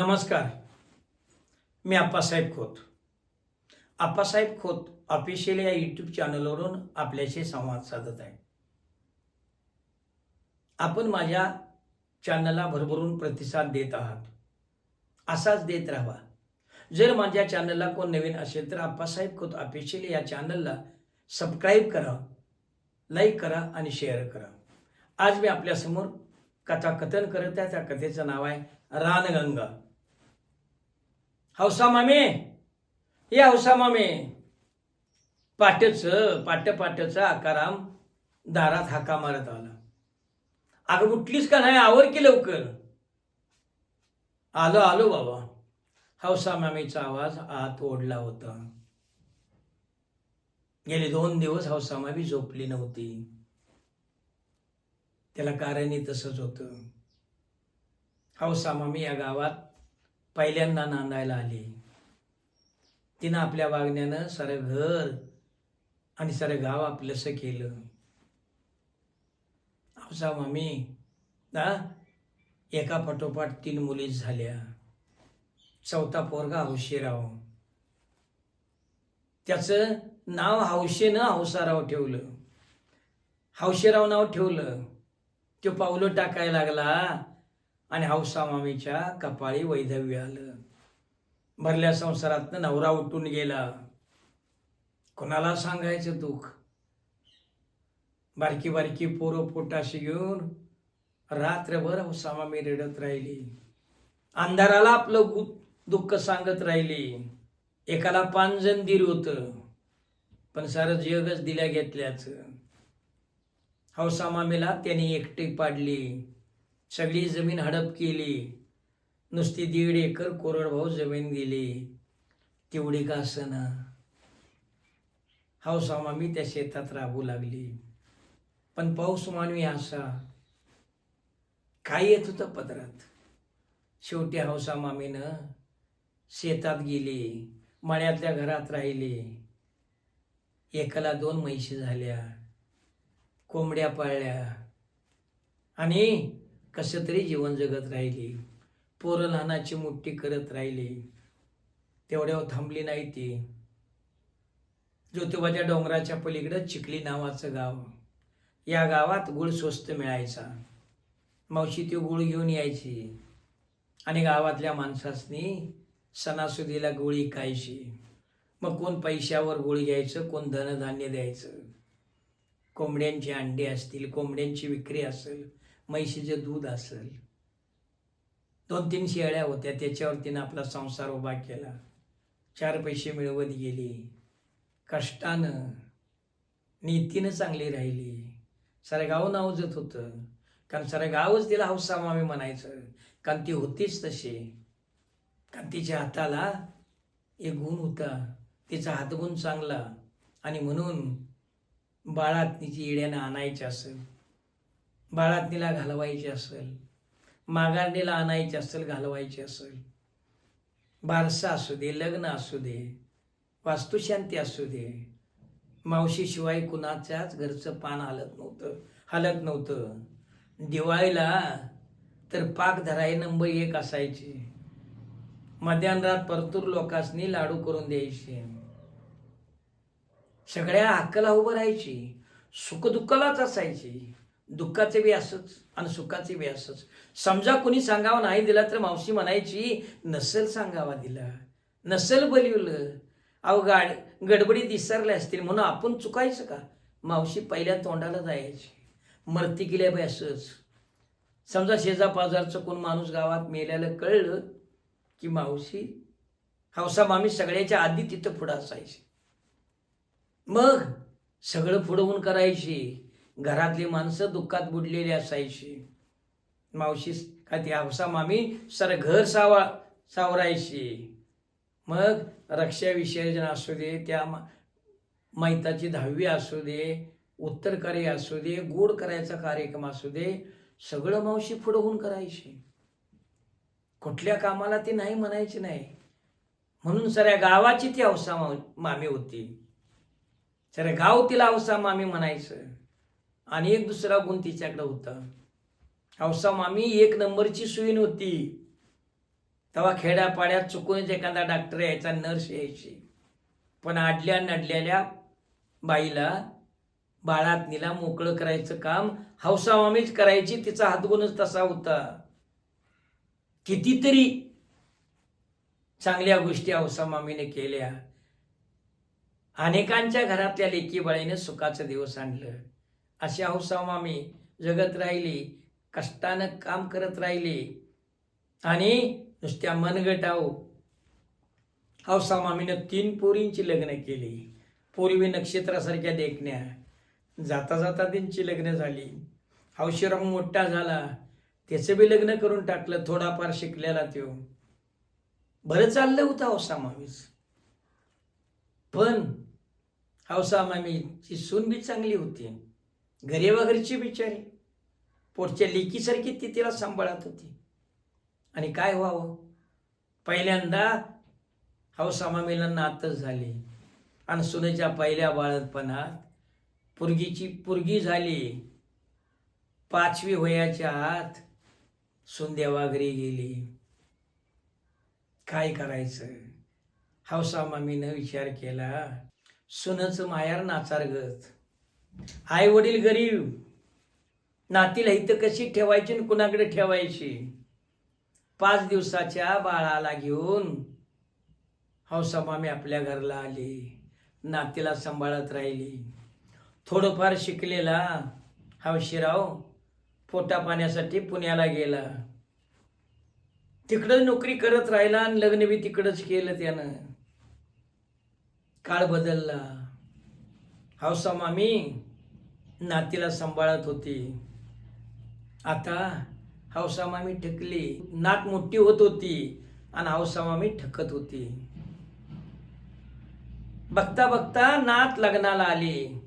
नमस्कार. मी आप्पासाहेब खोत. आप्पासाहेब खोत ऑफिशियल या यूट्यूब चॅनलवरून आपल्याशी संवाद साधत आहे. आपण माझ्या चॅनलला भरभरून प्रतिसाद देत आहात. असाच देत राहा जर माझ्या चॅनलला कोण नवीन असेल तर आप्पासाहेब खोत ऑफिशियल या चॅनलला सबस्क्राईब करा लाईक करा आणि शेअर करा. आज मी आपल्यासमोर कथाकथन करत आहे. त्या कथेचं नाव आहे रानगंगा. हौसा मामे ये हौसा मामे पाट्याच पाट्या पाट्याचा आकाराम दारात हाका मारत आला. अगं उठलीस का नाही? आवर की लवकर. आलो आलो बाबा. हौसा मामीचा आवाज आत ओढला होता. गेले दोन दिवस हौसा मामी झोपली नव्हती. त्याला कारणही तसंच होतं. हौसा मामी या गावात पहिल्यांदा नांदायला आली. तिनं आपल्या वागण्यानं सारं घर आणि सारं गाव आपलंसं केलं. हौसा मामी ना एका पाठोपाठ तीन मुली झाल्या. चौथा पोरगा हौशीराव. त्याचं नाव हौशेनं हौसाराव ठेवलं. हौशेराव नाव ठेवलं. तो पावलं टाकायला लागला. आणि हौसा मामीच्या कपाळी वैधव्य आलं. भरल्या संसारातनं नवरा उठून गेला. कोणाला सांगायचं दुःख? बारकी बारकी पोरं पोटाशी घेऊन रात्रभर हौसा मामी रडत राहिली. अंधाराला आपलं दुःख सांगत राहिली. एकाला पांजन दिर होतं पण सारं जगच दिल्या घेतल्याचं. हौसा मामीला त्याने एकटी पाडली. सगळी जमीन हडप केली. नुसती दीड एकर कोरडभाऊ जमीन गेली. तेवढी का असना? हौसा मामी त्या शेतात राबू लागली. पण पाऊस मानवी असा. काय येत होतं पदरात? शेवटी हौसा मामीनं शेतात गेली. मळ्यातल्या घरात राहिली. एकाला दोन म्हैशी झाल्या. कोंबड्या पाळल्या. आणि कसं तरी जीवन जगत राहिली. पोरं लहानाची मोठी करत राहिली. तेवढ्यावर थांबली नाही ती. ज्योतिबाच्या डोंगराच्या पलीकडं चिखली नावाचं गाव. या गावात गुळ स्वस्त मिळायचा. मावशी ती गुळ घेऊन यायची. आणि गावातल्या माणसासनी सणासुदीला गोळी खायची मग कोण पैशावर गोळी घ्यायचं कोण धनधान्य द्यायचं? कोंबड्यांची अंडी असतील कोंबड्यांची विक्री असेल म्हैशीचं दूध असेल दोन तीन शेळ्या होत्या त्याच्यावर तिनं आपला संसार उभा केला. चार पैसे मिळवत गेली. कष्टानं नीतीनं चांगली राहिली. सारे गाव नावजत होतं. कारण सारे गावच तिला हौसामामी म्हणायचं. कारण ती होतीच तशी. कारण तिच्या हाताला एक गुण होता. तिचा हातगुण चांगला. आणि म्हणून बाळात तिची येड्यानं आणायची असेल बाळातनीला घालवायची असेल मागारणीला आणायची असेल घालवायची असेल. बारसा असू दे लग्न असू दे वास्तुशांती असू दे मावशीशिवाय कुणाच्याच घरचं पान हलत नव्हतं हलत नव्हतं. दिवाळीला तर पाक धराई नंबर एक असायची. मध्यानरात परतूर लोकांसनी लाडू करून द्यायचे. सगळ्या हक्कला उभं राहायची सुखदुःखालाच असायची. दुःखाचे बी असंच आणि सुखाचे बी असंच. समजा कुणी सांगावा नाही दिला तर मावशी म्हणायची नसेल सांगावा दिला. नसेल बोलिवलं. अहो गाड गडबडीत विसरल्या असतील म्हणून आपण चुकायचं का? मावशी पहिल्या तोंडाला जायची. मरती गेल्या बाई असंच. समजा शेजापाजारचं कोण माणूस गावात मेल्याला कळलं की मावशी हौसा मामी सगळ्याच्या आधी तिथं पुढं असायची. मग सगळं पुढवून करायची. घरातली माणसं दुःखात बुडलेली असायची. मावशी का ती आवसा मामी सर घर सावा सावरायची. मग रक्षा विसर्जन असू दे त्या मा- मैताची दहावी असू दे उत्तर कार्य असू दे गोड करायचा कार्यक्रम असू दे सगळं मावशी पुढं करायची. कुठल्या कामाला ती नाही म्हणायची नाही. म्हणून सऱ्या गावाची ती अवसा मा- मामी होती. सऱ्या गाव तिला अवसा मामी म्हणायचं. आणि एक दुसरा गुण तिच्याकडे होता. हौसा मामी एक नंबरची सुईन होती. तेव्हा खेड्यापाड्यात चुकूनच एखादा डॉक्टर यायचा नर्स यायची. पण आडल्या नडलेल्या बाईला बाळातनीला मोकळं करायचं काम हौसामामीच करायची. तिचा हातगुणच तसा होता. कितीतरी चांगल्या गोष्टी हौसामामीने केल्या. अनेकांच्या घरातल्या लेकी बाळीने सुखाचं दिवस आणलं. अशी आम्ही जगत राहिली कष्टानं काम करत राहिली. आणि नुसत्या मनगटाव हौसामामीनं तीन पोरींची लग्न केली. पूर्वी नक्षत्रासारख्या देखण्या. जाता जाता त्यांची लग्न झाली. हौशीराम मोठा झाला. त्याचं बी लग्न करून टाकलं थोडाफार शिकलेला तो बरं चाललं होतं हौसामामीच पण हौसामामीची सून बी चांगली होती. घरी बिचारी. पोटच्या लेकीसारखी ती तिला सांभाळत होती. आणि काय व्हावं? पहिल्यांदा हौसामामीला नातच झाली. आणि सुनेच्या पहिल्या बाळतपणात पुरगीची पुरगी झाली. पाचवी वयाच्या आत सुंदेवाघरी गेली. काय करायचं? हौसामामीनं विचार केला. सुनचं मायार नाचारगत आई वडील गरीब नातीला इथं कशी ठेवायची आणि कुणाकडे ठेवायची? पाच दिवसाच्या बाळाला घेऊन हौसामामी आपल्या घरला आली नातीला सांभाळत राहिली. थोडंफार शिकलेला हौशीराव पोटा पाण्यासाठी पुण्याला गेला. तिकडं नोकरी करत राहिला आणि लग्न बी तिकडंच केलं त्यानं. काळ बदलला. हौसा मामी नातीला सांभाळत होती. आता हौसा मामी ठकली नात मोठी होत होती आणि हौसा मामी ठकत होती. बघता बघता नात लग्नाला आली.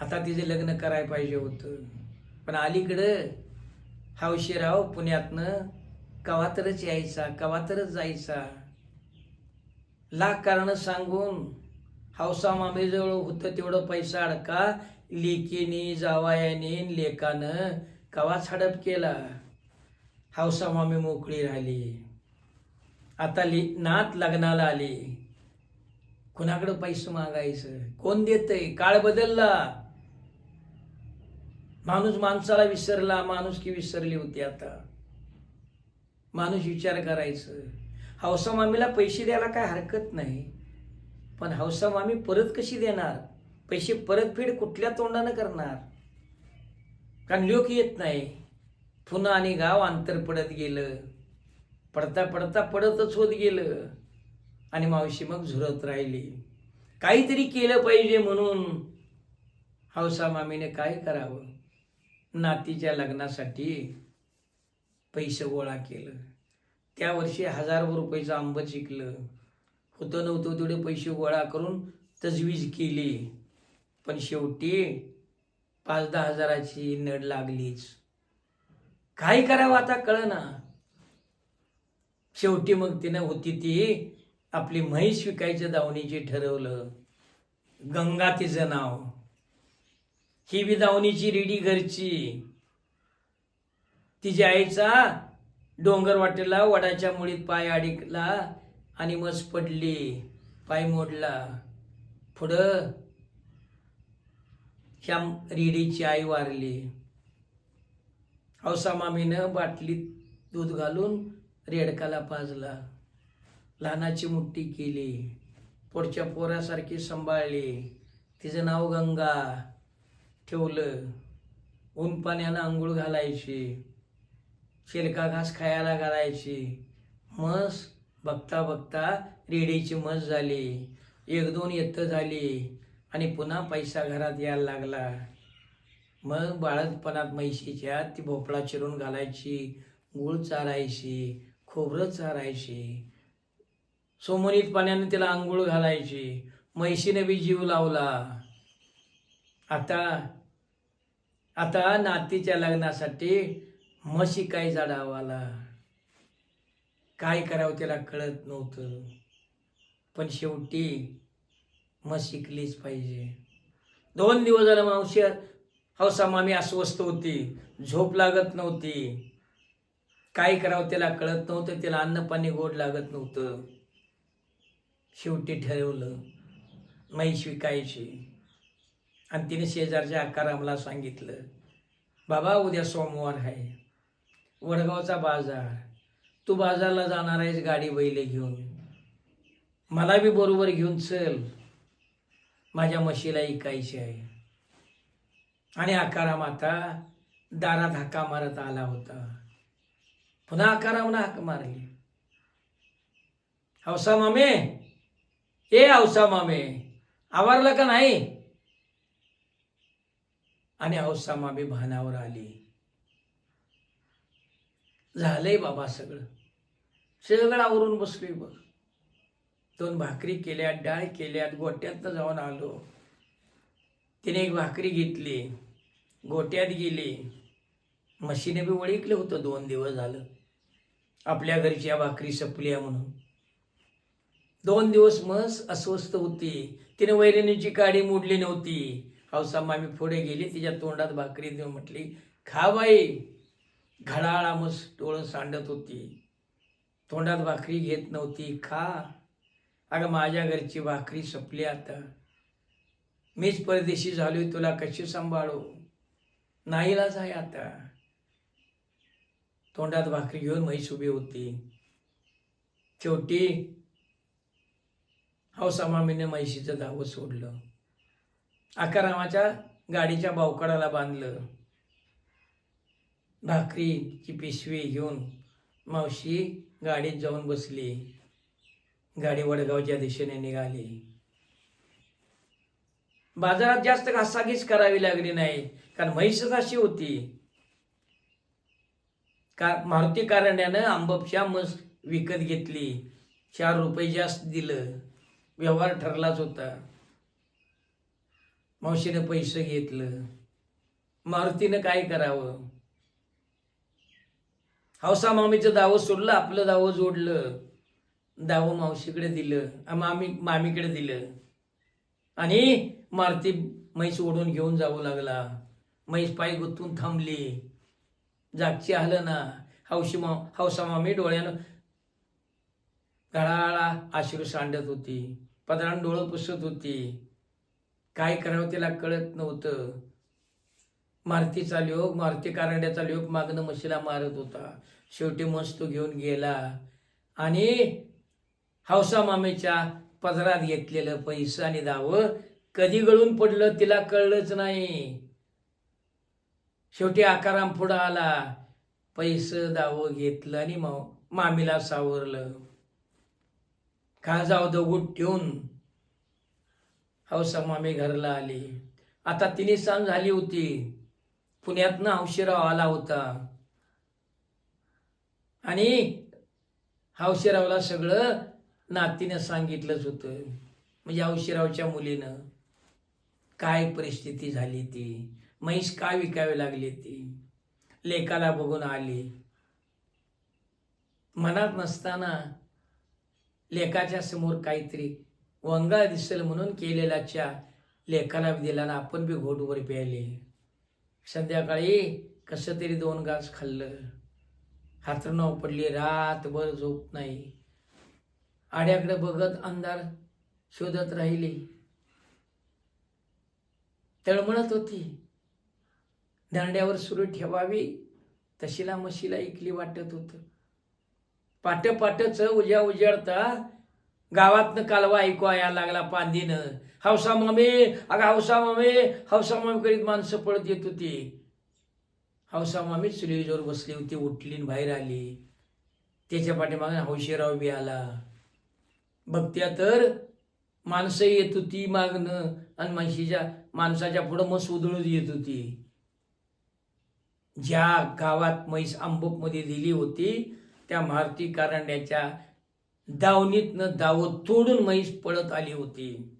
आता तिचे लग्न करायला पाहिजे होतं. पण अलीकडं हौशीराव पुण्यातनं कवातरच यायचा कवातरच जायचा. लाख कारण सांगून हौसा मामेजवळ होतं तेवढं पैसा अडका लेकीनी जावायाने लेकानं कवाच हडप केला? हौसा मामी मोकळी राहिली. आता ले नात लग्नाला आली. कुणाकडं पैसे मागायचं? कोण देतंय? काळ बदलला. माणूस माणसाला विसरला माणूस की विसरली होती आता. माणूस विचार करायचं. हौसा मामीला पैसे द्यायला काय हरकत नाही. पण हौसा मामी परत कशी देणार? पैसे परतफेड कुठल्या तोंडानं करणार? कारण लोक येत नाही. पुन्हा आणि गाव अंतर पडत गेलं. पडता पडता पडतच होत गेलं. आणि मावशी मग झुरत राहिली. काहीतरी केलं पाहिजे म्हणून हौसा मामीने काय करावं? नातीच्या लग्नासाठी पैसे गोळा केलं. त्या वर्षी हजारभर रुपयाचं आंब जिंकलं होतं नव्हतं तेवढे पैसे गोळा करून तजवीज केली. पण शेवटी पाच दहा हजाराची नड लागलीच. काय करावं आता कळना. शेवटी मग तिनं होती ती आपली म्हैस विकायचं दावणीची ठरवलं. गंगा तिचं नाव. ही बी दावणीची रेडी घरची. तिच्या आईचा डोंगर वाटेला वडाच्या मुळीत पाय अडकला. आणि मस पडली पाय मोडला. पुढं ह्या रेडीची आई वारली. औसा मामीनं बाटलीत दूध घालून रेडकाला पाजला. लहानाची मुठ्ठी केली. पुढच्या पोरासारखी सांभाळली. तिचं नाव गंगा. ठेवलं. ऊन पाण्यानं आंघोळ घालायची. शेलका घास खायला घालायची. मस्त बघता बघता रेडीची मस झाली. एक दोन येतं झाली आणि पुन्हा पैसा घरात यायला लागला. मग बाळतपणात म्हैशीच्या ती भोपळा चिरून घालायची गुळ चारायची खोबरं चारायची. सोमनीत पाण्याने तिला आंघोळ घालायची. म्हैशीने बी जीव लावला. आता आता नातीच्या लग्नासाठी म्हशी काय झाडावाला? काय करावं त्याला कळत नव्हतं. पण शेवटी मग शिकलीच पाहिजे. दोन दिवस झालं मावशी हौसा मामी अस्वस्थ होती झोप लागत नव्हती. काय करावं त्याला कळत नव्हतं त्याला अन्न पाणी गोड लागत नव्हतं. शेवटी ठरवलं म्हैस विकायची आणि तिने शेजारच्या आकारामला सांगितलं बाबा उद्या सोमवार आहे. वडगावचा बाजार. तू बाजारला जाणार आहेस गाडी बैल घेऊन. मला बी बरोबर घेऊन चल. माझ्या म्हशीला इकायची आहे. आणि आकाराम आता दारात हाका मारत आला होता. पुन्हा आकारामनं हाक मारली. हौसा मामे? ए हौसा मामे आवारलं का नाही? आणि हौसा मामी भानावर आली. झालंय बाबा सगळं. सगळं आवरून बसलोय बघ. दोन भाकरी केल्यात डाळ केल्यात गोट्यात जाऊन आलो. तिने एक भाकरी घेतली. गोट्यात गेली. म्हशीने बी ओळखलं होतं दोन दिवस झालं. आपल्या घरची या भाकरी सपली आहे म्हणून. दोन दिवस मस अस्वस्थ होती. तिने वैरणीची काडी मोडली नव्हती. हौसा मामी पुढे गेली तिच्या तोंडात भाकरी देऊन म्हटली खा बाई. घडाळामस डोळं सांडत होती. तोंडात भाकरी घेत नव्हती. खा. अगं माझ्या घरची भाकरी सपली आता. मीच परदेशी झालोय तुला कशी सांभाळू? नाहीलाच आहे आता. तोंडात भाकरी घेऊन म्हैस उभी होती. शेवटी हौसामामीने म्हैशीचं धावं सोडलं. आकारामाच्या गाडीच्या बावकडाला बांधलं. भाकरीची पिशवी घेऊन मावशी गाडीत जाऊन बसली. गाडी वडगावच्या दिशेने निघाली. बाजारात जास्त घासाघीस करावी लागली नाही कारण म्हैसच अशी होती. का मारुती कारण्यानं आंबपशा मस विकत घेतली. चार रुपये जास्त दिलं. व्यवहार ठरलाच होता. मावशीनं पैसे घेतलं. मारुतीनं काय करावं? हौसा मामीचं दावं सोडलं आपलं दावं जोडलं. दावं मावशीकडे दिलं मामी मामीकडे दिलं. आणि मारुती म्हैस ओढून घेऊन जावं लागला. म्हैस पाय गुंतून थांबली. जागची आलं ना हौशी मा हौसा मामी डोळ्यानं गळाळा आश्रू सांडत होती. पदरान डोळं पुसत होती. काय करावं तिला कळत नव्हतं. मारुतीचा योग हो, मारुती कारंड्याचा योग हो, मागणं म्हशीला मारत होता. शेवटी मस्त घेऊन गेला. आणि हौसा मामेच्या पदरात घेतलेलं पैसा आणि दावं कधी गळून पडलं तिला कळलंच नाही. शेवटी आकाराम पुढं आला. पैसं दावं घेतलं आणि माव मामीला सावरलं. खाजाव जाऊ दगूट ठेवून हौसा मामी घरला आली. आता तिने सण झाली होती. पुण्यातनं हौशीराव आला होता. आणि हौशीरावला सगळं नातीनं सांगितलंच होतं. म्हणजे हौशीरावच्या मुलीनं काय परिस्थिती झाली ती? म्हैस काय विकावी लागली ती? लेकाला बघून आली. मनात नसताना लेकाच्या समोर काहीतरी वंगा दिसेल म्हणून केलेला च्या दिला ना आपण बी घोटवर प्यायले. संध्याकाळी कसं तरी दोन घास खाल्लं. हातरणाव पडली रातभर झोप नाही. आड्याकडे बघत अंधार शोधत राहिली. तळमळत होती. दांड्यावर सुरू ठेवावी तशीला म्हशीला ऐकली वाटत होत. पाट पाटच उज्या उजाडता गावातनं कालवा ऐकू यायला लागला पांदीनं. हौसा मामे अगं हौसा मामे हौसा मामे करीत माणसं पळत येत होती. हौसा मामी चुलीजवळ बसली होती उठली बाहेर आली. त्याच्या पाठीमागे हौशीराव बी आला. बघत्या तर माणसं येत होती मागणं आणि म्हशीच्या माणसाच्या पुढं मस उधळून येत होती. ज्या गावात म्हैस आंबोपमध्ये दिली होती त्या मारुती कारंड्याच्या दावणीतनं दावत तोडून म्हैस पळत आली होती.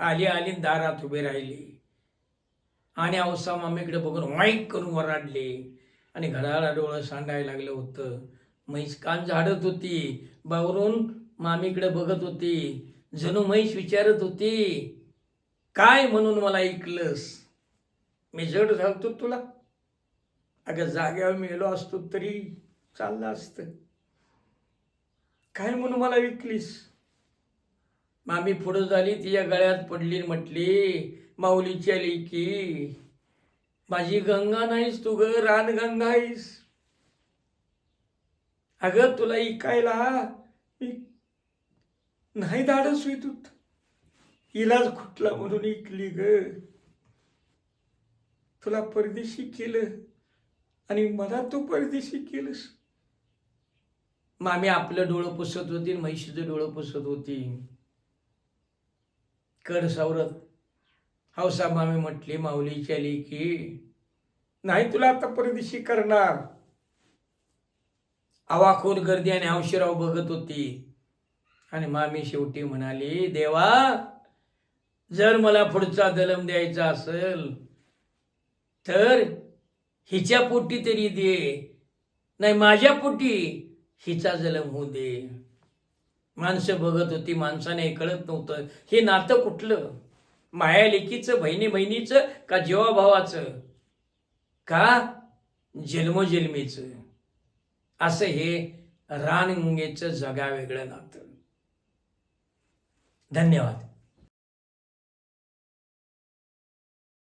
आली आली दारात उभे राहिली. आणि औसा मामीकडे बघून वाईक करून वराडले. आणि घराला डोळं सांडायला लागलं होतं. म्हैस कान झाडत होती. बावरून मामीकडे बघत होती. जणू म्हैस विचारत होती काय म्हणून मला ऐकलंस? मी जड झालतो तुला? अगं जाग्यावर मेलो असतो तरी चाललं असतं. काय म्हणून मला विकलीस मामी पुढं झाली तिच्या गळ्यात पडली म्हटली माऊलीच्या लेकी माझी गंगा नाहीस तू ग रानगंगा आहेस. अगं तुला इकायला मी नाही धाडस होई तू इलाज खुटला म्हणून इकली ग. तुला परदेशी केलं आणि मला तू परदेशी केलंस. मामी आपलं डोळं पुसत होती म्हैशीचं डोळं पुसत होती. कर सावरत. हौसा मामी म्हटली माऊलीची आली की नाही तुला आता परदेशी करणार. आवाखोर गर्दी आणि हौशीराव बघत होती. आणि मामी शेवटी म्हणाली देवा जर मला पुढचा जन्म द्यायचा असेल तर हिच्या पोटी तरी दे. नाही माझ्या पोटी हिचा जन्म होऊ दे. माणसं बघत होती माणसाने कळत नव्हतं. हे नातं कुठलं? माया लेकीचं बहिणी बहिणीचं का जीवाभावाचं? का जन्मोजन्मीचं? असं हे रानगंगेचं जगा वेगळं नातं. धन्यवाद.